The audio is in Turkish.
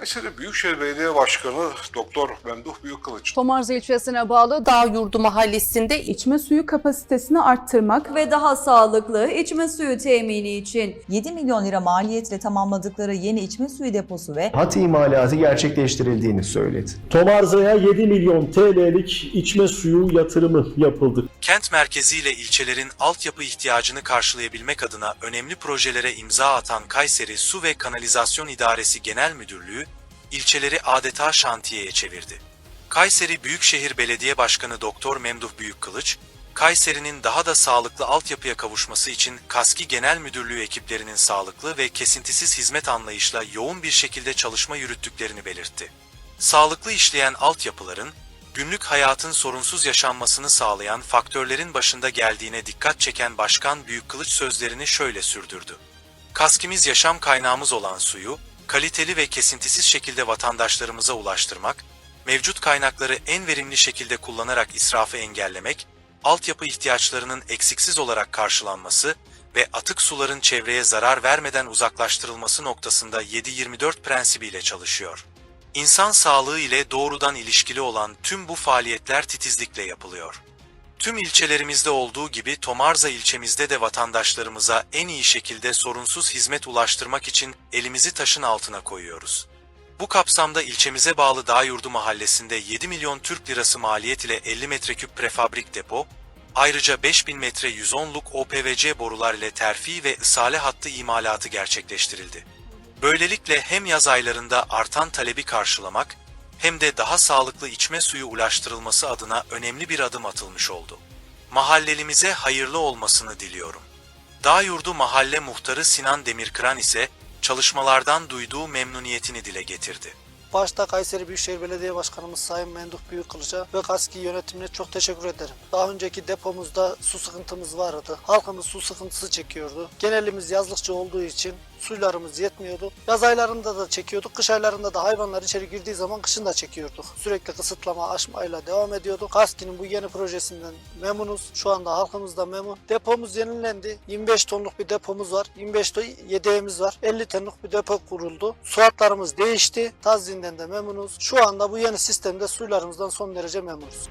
Kayseri Büyükşehir Belediye Başkanı Doktor Memduh Büyükkılıç Tomarza ilçesine bağlı Dağ Yurdu mahallesinde içme suyu kapasitesini arttırmak ve daha sağlıklı içme suyu temini için 7 milyon lira maliyetle tamamladıkları yeni içme suyu deposu ve hat imalatı gerçekleştirildiğini söyledi. Tomarza'ya 7 milyon TL'lik içme suyu yatırımı yapıldı. Kent merkeziyle ilçelerin altyapı ihtiyacını karşılayabilmek adına önemli projelere imza atan Kayseri Su ve Kanalizasyon İdaresi Genel Müdürlüğü, ilçeleri adeta şantiyeye çevirdi. Kayseri Büyükşehir Belediye Başkanı Doktor Memduh Büyükkılıç, Kayseri'nin daha da sağlıklı altyapıya kavuşması için KASKİ Genel Müdürlüğü ekiplerinin sağlıklı ve kesintisiz hizmet anlayışla yoğun bir şekilde çalışma yürüttüklerini belirtti. Sağlıklı işleyen altyapıların, günlük hayatın sorunsuz yaşanmasını sağlayan faktörlerin başında geldiğine dikkat çeken Başkan Büyükkılıç sözlerini şöyle sürdürdü. Kaskimiz yaşam kaynağımız olan suyu, kaliteli ve kesintisiz şekilde vatandaşlarımıza ulaştırmak, mevcut kaynakları en verimli şekilde kullanarak israfı engellemek, altyapı ihtiyaçlarının eksiksiz olarak karşılanması ve atık suların çevreye zarar vermeden uzaklaştırılması noktasında 7-24 prensibiyle çalışıyor. İnsan sağlığı ile doğrudan ilişkili olan tüm bu faaliyetler titizlikle yapılıyor. Tüm ilçelerimizde olduğu gibi Tomarza ilçemizde de vatandaşlarımıza en iyi şekilde sorunsuz hizmet ulaştırmak için elimizi taşın altına koyuyoruz. Bu kapsamda ilçemize bağlı Dağyurdu mahallesinde 7 milyon Türk lirası maliyet ile 50 metreküp prefabrik depo, ayrıca 5000 metre 110'luk OPVC borular ile terfi ve ısale hattı imalatı gerçekleştirildi. Böylelikle hem yaz aylarında artan talebi karşılamak hem de daha sağlıklı içme suyu ulaştırılması adına önemli bir adım atılmış oldu. Mahallelimize hayırlı olmasını diliyorum. Dağyurdu Mahalle Muhtarı Sinan Demirkıran ise çalışmalardan duyduğu memnuniyetini dile getirdi. Başta Kayseri Büyükşehir Belediye Başkanımız Sayın Menduh Büyükkılıç'a ve KASKİ yönetimine çok teşekkür ederim. Daha önceki depomuzda su sıkıntımız vardı. Halkımız su sıkıntısı çekiyordu. Genelimiz yazlıkçı olduğu için suylarımız yetmiyordu. Yaz aylarında da çekiyorduk. Kış aylarında da hayvanlar içeri girdiği zaman kışın da çekiyorduk. Sürekli kısıtlama aşmayla devam ediyorduk. KASKİ'nin bu yeni projesinden memnunuz. Şu anda halkımız da memnun. Depomuz yenilendi. 25 tonluk bir depomuz var. 25 ton yedeğimiz var. 50 tonluk bir depo kuruldu. Su hatlarımız değişti. Tazinden de memnunuz. Şu anda bu yeni sistemde suylarımızdan son derece memnunuz.